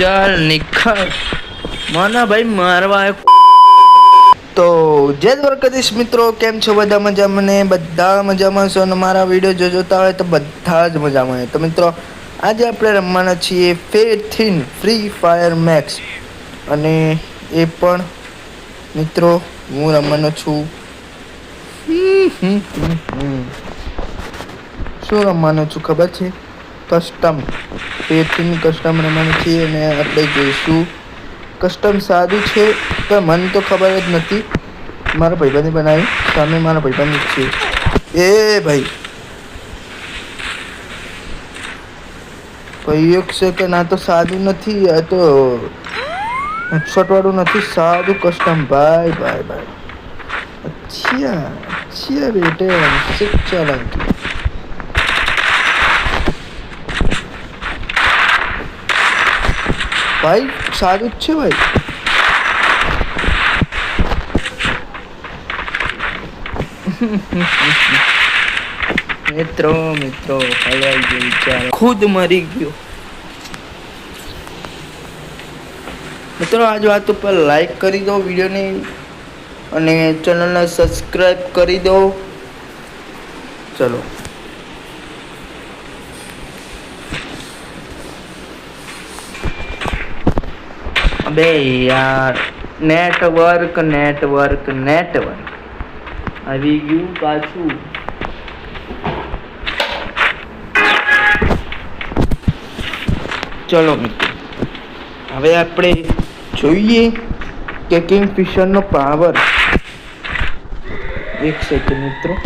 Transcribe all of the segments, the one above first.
ચાલ નિખર. મને ભાઈ મારવા. તો જય દ્વારકાધીશ મિત્રો, કેમ છો? બધા મજામાં ને? બધા મજામાં છો અને મારા વીડિયો જો જોતા હોય તો બધા જ મજામાં હોય તો મિત્રો, આજે આપણે રમવાના છીએ ફેથિન ફ્રી ફાયર મેક્સ. અને એ પણ, મિત્રો, હું રમવાનો છું. શું રમવાનો છું ખબર છે? કસ્ટમ. પેથિન કસ્ટમ રમવાનું છે અને આપણે જોઈશું. કસ્ટમ સાદું છે, પણ મને તો ખબર જ નથી. મારા ભાઈબંધે બનાવી સામે મારા ભાઈબંધ છે. એ ભાઈ. ભાઈ એક સેકન્ડ આ તો સાદું નથી, આ તો હેડશોટવાળું નથી. સાદું કસ્ટમ ભાઈ ભાઈ ભાઈ. અચ્છા અચ્છા બેટે ચાલાકી ભાઈ સારું જ છે ભાઈ મિત્રો મિત્રો હલવાઈ ગયો વિચાર ખુદ મરી ગયો મિત્રો આજ વાત ઉપર લાઈક કરી દો વિડીયોને અને ચેનલને સબસ્ક્રાઈબ કરી દો। ચલો. અબે યાર નેટવર્ક નેટવર્ક નેટવર્ક આવી ગયું પાછું. ચલો મિત્રો, હવે આપણે જોઈએ કે કિંગફિશરનો પાવર એક સેકન્ડ મિત્રો.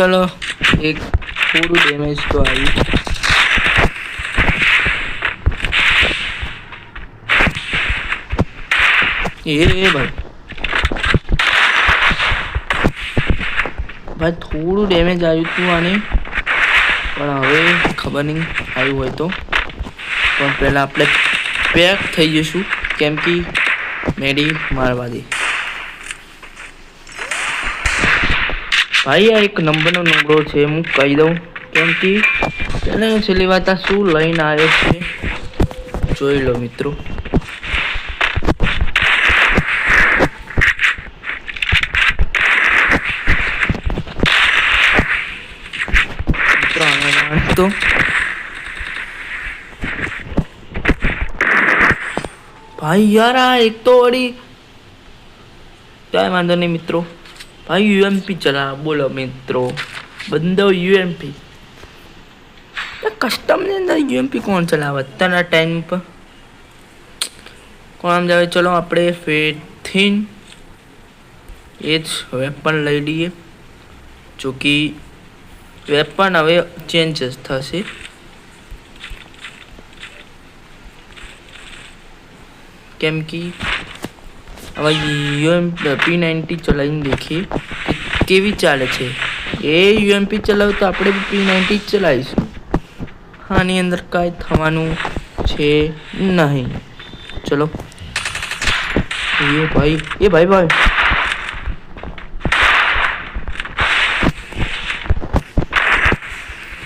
ચલો, એક થોડું ડેમેજ તો આવ્યું એ ભાઈ. ભાઈ, થોડું ડેમેજ આવ્યું હતું આને, પણ હવે ખબર નહીં આવ્યું હોય તો. પણ પહેલાં આપણે પેક થઈ જઈશું, કેમ કે મેડી મારવા ભાઈ, આ એક નંબરનો નંબરો છે, હું કહી દઉં. કેમ કે તેને છેલ્લી વાત આ શું લઈને આવ્યો છે? જોઈ લો મિત્રો. મિત્રો તો ભાઈ યાર, આ એક તો વળી. કાંઈ વાંધો નહીં મિત્રો. ભાઈ યુએમપી ચલા બોલો મિત્રો. બંધો યુએમપી કસ્ટમની અંદર યુએમપી કોણ ચલાવે અત્યારના ટાઈમ પર? કોણ આમ જાવે ચલો આપણે ફેથીન એ જ વેપન લઈ લઈએ. જો કે વેપન હવે ચેન્જસ થશે. કેમ કે હવે યુએમપી પી નાઇન્ટી ચલાવીને દેખીએ કે કેવી ચાલે છે. એ યુએમપી ચલાવ તો આપણે પી નાઇન્ટી જ ચલાવીશું. આની અંદર કાંઈ થવાનું છે નહીં. ચલો. એ ભાઈ એ ભાઈ ભાઈ.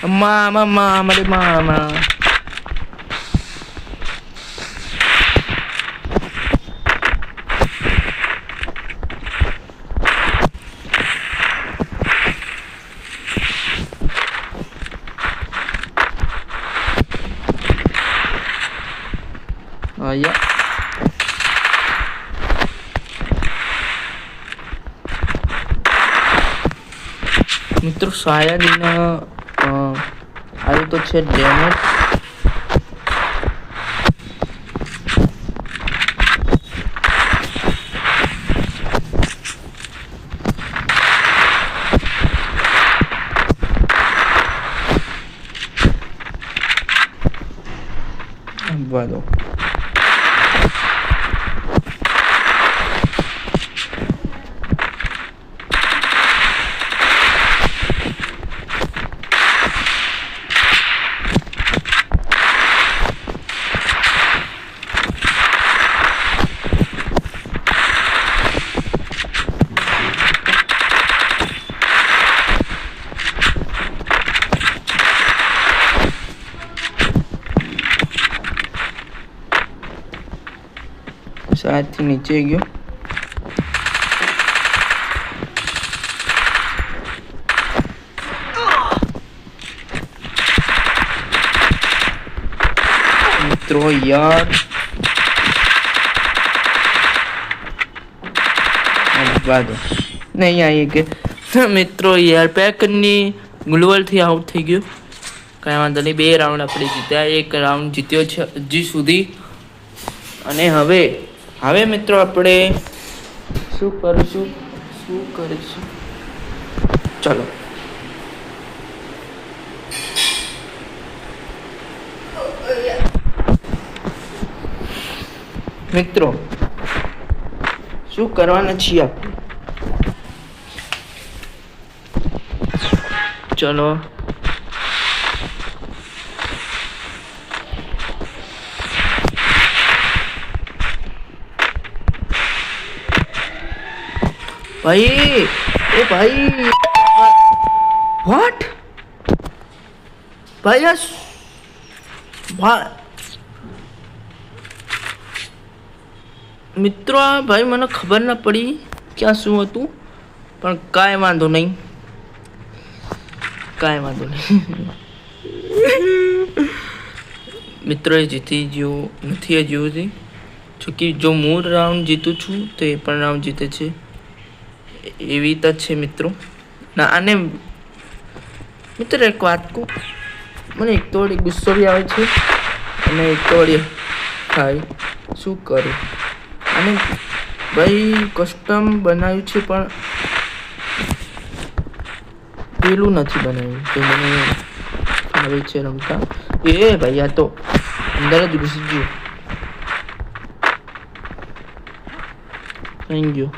મામા મામા રે મામા અહીંયા શાયદ આવ્યું તો છે ડેમેજ આવવા દો નીચે ગયો. મિત્રો, યાર. વાદો નહીં આવી કે મિત્રો, યાર પેકની ગુલવલથી આઉટ થઈ ગયો. કાંઈ વાંધો નહીં, બે રાઉન્ડ આપણે જીત્યા. એક રાઉન્ડ જીત્યો છે, હજી સુધી. અને હવે હવે મિત્રો આપણે શું કરીશું? શું કરીશું? ચલો. મિત્રો શું કરવાના છીએ આપણે? ચલો. ભાઈ, એ ભાઈ. વોટ ભાઈ મિત્રો ભાઈ મને ખબર ના પડી ક્યાં શું હતું, પણ કાંઈ વાંધો નહીં. કાંઈ વાંધો નહીં. મિત્રો એ જીતી ગયો નથી હજુ સુધી. જોકે જો હું રાઉન્ડ જીતું છું, તો એ પણ રાઉન્ડ જીતે છે. એવી તો છે મિત્રો. ના, અને મિત્ર એક વાત કહું. મને એક તો વળી ગુસ્સો બી આવે છે અને એક તો વળી થાય શું કરું? અને ભાઈ કસ્ટમ બનાવ્યું છે પણ પેલું નથી બનાવ્યું. જે મને આવે છે રમતા. એ ભાઈ, આ તો અંદર જ ઘૂસી ગયું. થેન્ક ગયું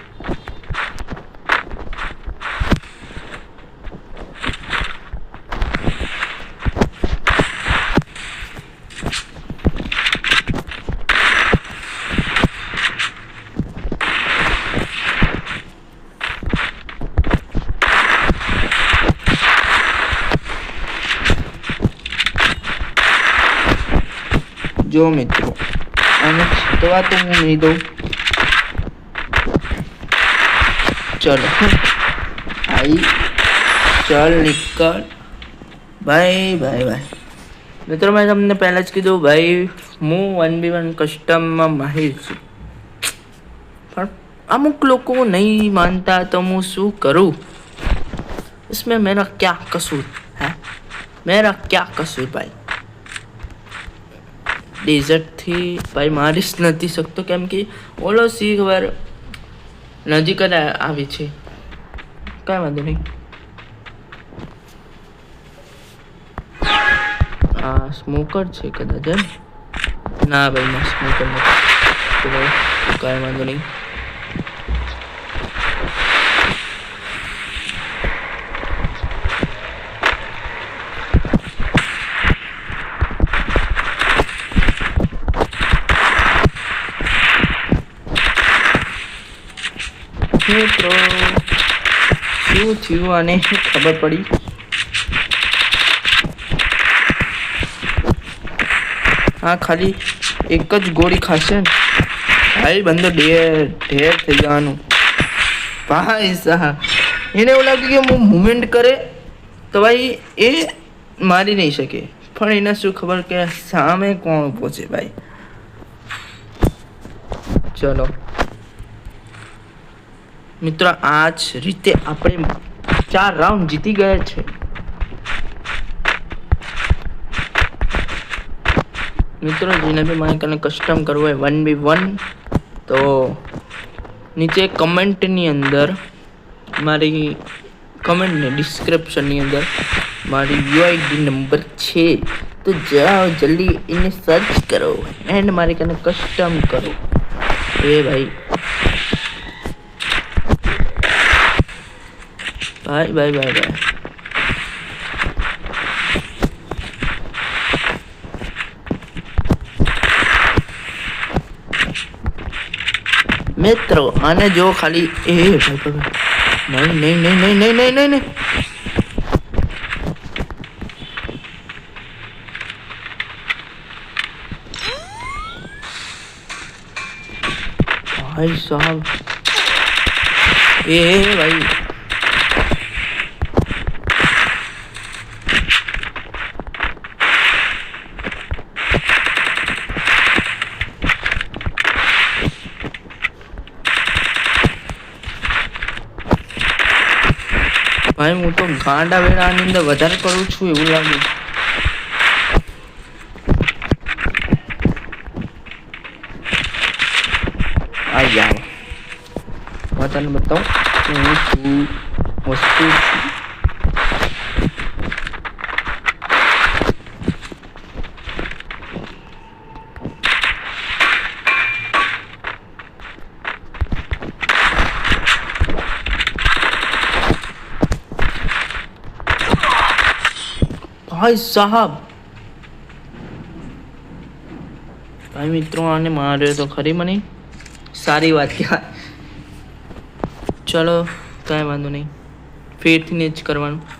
જો મિત્રો આને જીતવા તો હું નહીં દઉં ચલો આઈ ચલ નીકળ ભાઈ ભાઈ ભાઈ મિત્રો મેં તમને પહેલાં જ કીધું ભાઈ હું વન બી વન કસ્ટમમાં માહિર છું પણ અમુક લોકો નહીં માનતા તો હું શું કરું इसमें मेरा क्या कसूर है मेरा क्या कसूर ભાઈ ડેઝર્ટથી ભાઈ મારી જ નથી શકતો કેમ કે ઓલો સી વાર નજીક જ આવી છે. કાંઈ વાંધો નહીં. આ સ્મોકર છે કદાચ ના ભાઈ, ના સ્મોકર નથી. કાંઈ વાંધો નહીં. મિત્રો, શું થયું અને ખબર પડી? હા, ખાલી એક જ ગોળી ખાશે ને? ભાઈ બંદો ઢેર ઢેર થઈ જવાનું. ભાઈ સાહેબ, એને એવું લાગ્યું કે હું મુવમેન્ટ કરે તો ભાઈ એ મારી નહીં શકે. પણ એને શું ખબર કે સામે કોણ પહોંચે ભાઈ? ચલો. મિત્રો આ જ રીતે આપણે ચાર રાઉન્ડ જીતી ગયા છે. મિત્રો, જેને બી મારે કસ્ટમ કરવું હોય વન બી વન તો નીચે કમેન્ટની અંદર મારી કમેન્ટને ડિસ્ક્રિપ્શનની અંદર મારી યુઆઈડી નંબર છે. તો જાઓ જલ્દી એને સર્ચ કરો એન્ડ મારી કને કસ્ટમ કરો. એ ભાઈ ભાઈ ભાઈ ભાઈ ભાઈ મિત્રો આને જો ખાલી એ ભાઈ ભાઈ ભાઈ. નહીં નહીં નહીં નહીં નહીં નહીં નહીં भाई साहब ए ए, भाई ભાઈ, હું તો ગાંડા વેળાની અંદર વધારે કરું છું એવું લાગે. આ જાવ હું તને બતાવું, હું શું વસ્તુ છું ભાઈ સાહેબ. ભાઈ મિત્રો, આને માર્યો તો ખરી મને. સારી વાત કહેવાય ચલો, કાંઈ વાંધો નહીં. ફેરથી ને જ કરવાનું.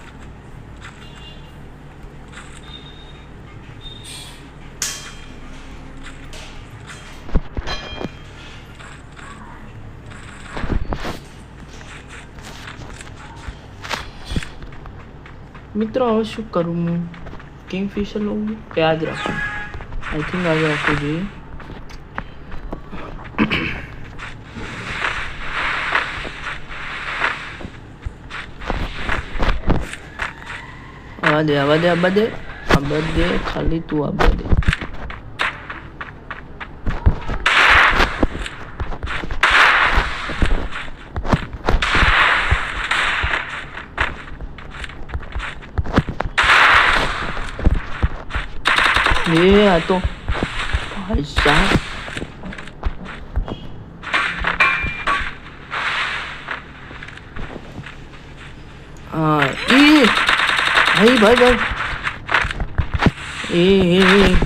મિત્રો હવે શું કરું હું? કિંગફિશર લઉં યાદ રાખું. આઈ થિંક આજે રાખવું જોઈએ આવા દે આવા દે આવા દે. આવા દે ખાલી તું આવા દે એ તો ભાઈ હા એ ભાઈ ભાઈ. ભાઈ એ એ એ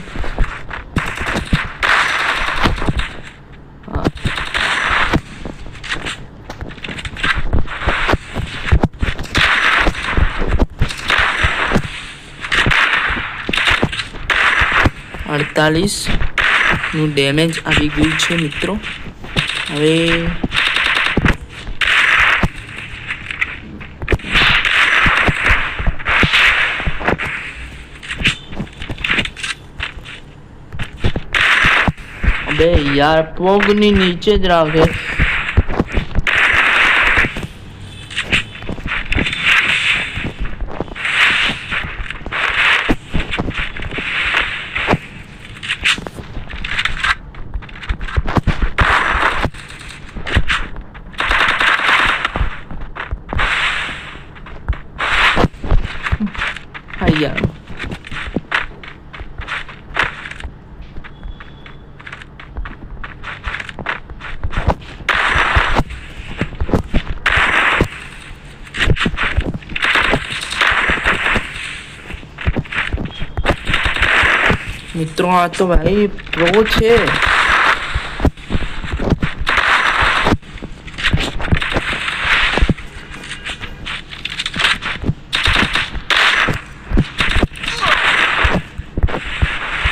હા અડતાલીસનું ડેમેજ આવી ગયું છે મિત્રો. હવે બે યાર પોગની નીચે જ રાખે હા યાર મિત્રો, આ તો ભાઈ પ્રો છે.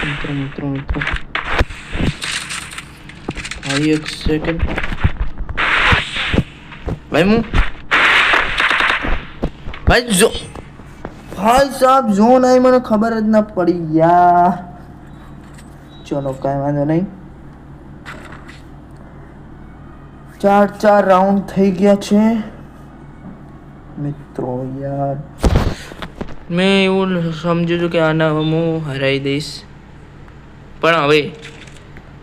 મિત્રો મિત્રો એક સેકન્ડ ભાઈ, હું? ભાઈ, જો ભાઈ સાહેબ, જો નહીં, મને ખબર જ ના પડી, યાર. ચલો, કાંઈ વાંધો નહીં. ચાર ચાર રાઉન્ડ થઈ ગયા છે. મિત્રો, યાર. મેં એવું સમજુ છું કે આના હું હરાઈ દઈશ. પણ હવે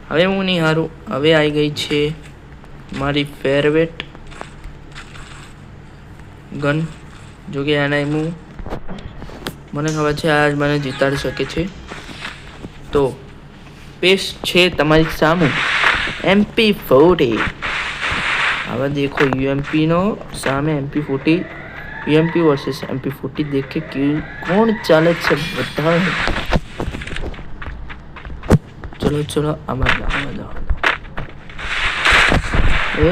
હવે હું નહીં હારું. હવે આવી ગઈ છે મારી ફેરવેટ ગન જો કે આના હું, મને ખબર છે આજ મને જીતાડી શકે છે. તો પેશ છે તમારી સામે એમપી ફોર્ટી હવે દેખો યુએમપીનો સામે MP forty UMP versus MP forty દેખે કે કોણ ચાલે છે બધા ચલો ચલો આમાં જાઓ આમાં જાઓ એ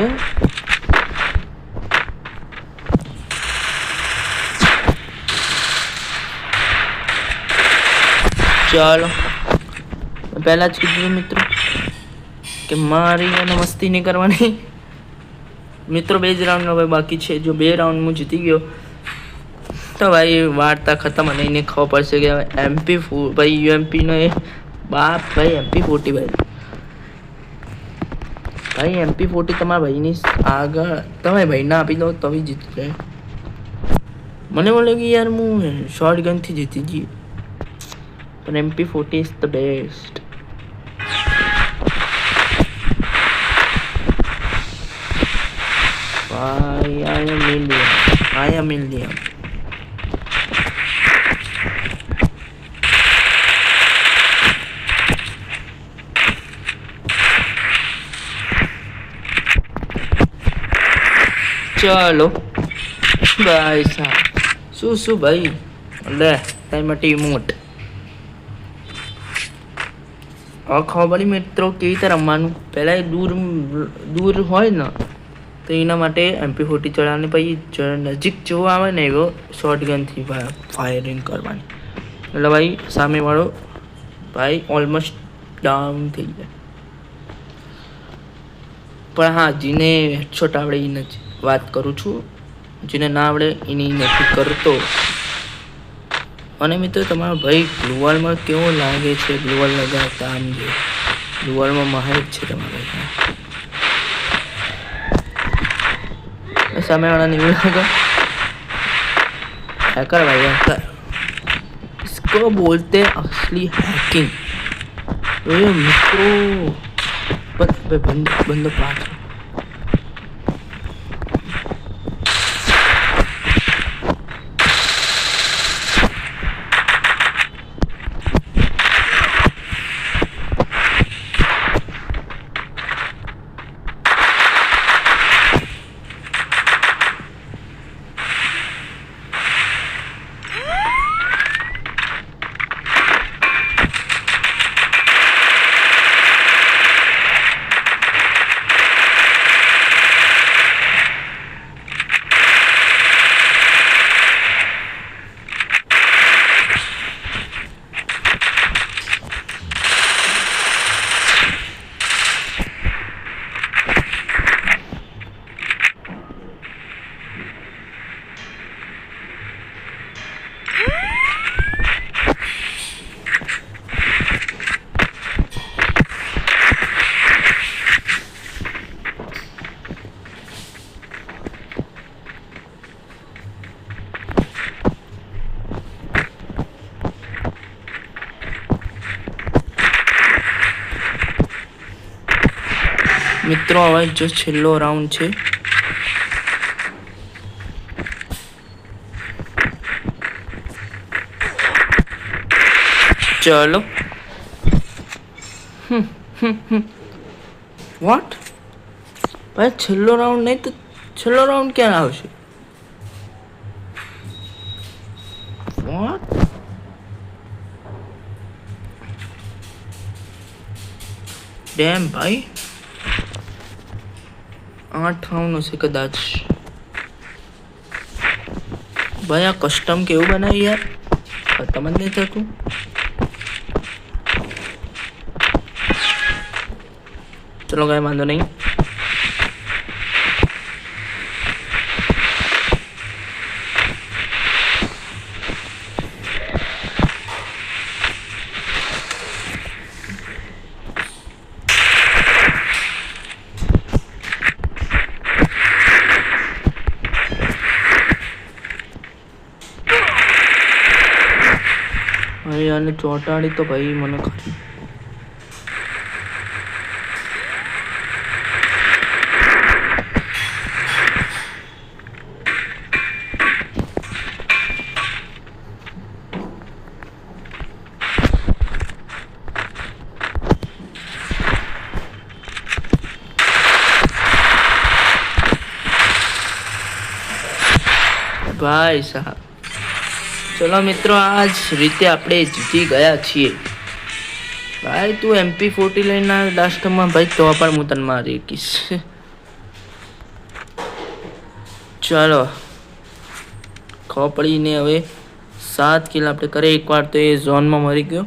ચાલો પહેલા જ કીધું મિત્રો, કે મારી અને મસ્તી નહીં કરવાની. મિત્રો, બે જ રાઉન્ડ હવે બાકી છે. જો બે રાઉન્ડ હું જીતી ગયો, તો ભાઈ વાર્તા ખતમ અને એને ખબર પડશે કે એમપી ભાઈ યુએમપીનો એ બાપ, ભાઈ એમપી ફોર્ટી ભાઈ. ભાઈ એમપી ફોર્ટી તમારા ભાઈની આગળ તમે ભાઈને આપી દો તો બી જીતી જાય. મને બોલે કે યાર હું શોર્ટ ગનથી જીતી જઈએ પણ MP forty is the best ભાઈ I I am am Indian ભાઈ સાહેબ. શું શું ભાઈ? લે, તારી માટે ઇમોટ હવે ખબર મિત્રો કેવી રીતે રમવાનું? પહેલાં દૂર દૂર હોય ને તો એના માટે એમપી ફોર્ટી ચડાવવાની પછી નજીક જેવો આવે ને એવો શોર્ટ ગનથી ફાયરિંગ કરવાની. એટલે ભાઈ, સામેવાળો ભાઈ ઓલમોસ્ટ ડાઉન થઈ જાય. પણ હા, જેને હેડશોટ આવડે એ નથી. વાત કરું છું. જેને ના આવડે, એની નથી કરતો. અને મિત્રો, તમારો ભાઈ ગ્લુવાલમાં કેવો લાગે છે? ગ્લુવાલ લગાવતા આમ જે. ગ્લુવાલમાં માહિર છે તમારા ભાઈ समय वाला नहीं होगा हैकर भाई हैकर इसको बोलते हैं असली हैकिंग मित्रों बंद बंद पाँच મિત્રો, હવે જો છેલ્લો રાઉન્ડ છે. ચલો. વોટ ભાઈ, છેલ્લો રાઉન્ડ નહીં તો છેલ્લો રાઉન્ડ ક્યાં આવશે? વોટ ડેમ ભાઈ. આઠ રાઉન્ડ હશે કદાચ ભાઈ આ કસ્ટમ કેવું બનાવી યાર ખતમ જ નહીં થતું ચલો કાંઈ વાંધો નહીં ભાઈ આને ચોંટાડી તો ભાઈ મને ખરી. ભાઈ સાહેબ. ચલો મિત્રો આ જ રીતે આપણે જીતી ગયા છીએ. ભાઈ, તું એમપી ફોર્ટી લઈને લાસ્ટમાં ભાઈ, તો પણ હું તને મારી કીશ ચાલો. ખોપડીને હવે સાત કિલ આપણે કરે એકવાર તો એ ઝોનમાં મરી ગયો.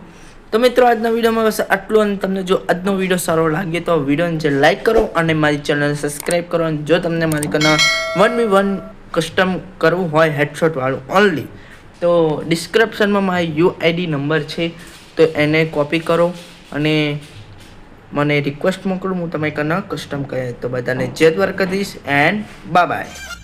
તો મિત્રો, આજના વિડીયોમાં બસ આટલું અને તમને જો આજનો વીડિયો સારો લાગે તો વિડીયોને જે લાઈક કરો અને મારી ચેનલ સબસ્ક્રાઈબ કરો અને જો તમને મારી કના વન બી વન કસ્ટમ કરવું હોય હેડશોટવાળું ઓનલી તો ડિસ્ક્રિપ્શનમાં મારી યુઆઈડી નંબર છે, તો એને કોપી કરો અને મને રિક્વેસ્ટ મોકલું, હું તમે કના કસ્ટમ કહે તો બધાને જય દ્વારકાધીશ એન્ડ બાય બાય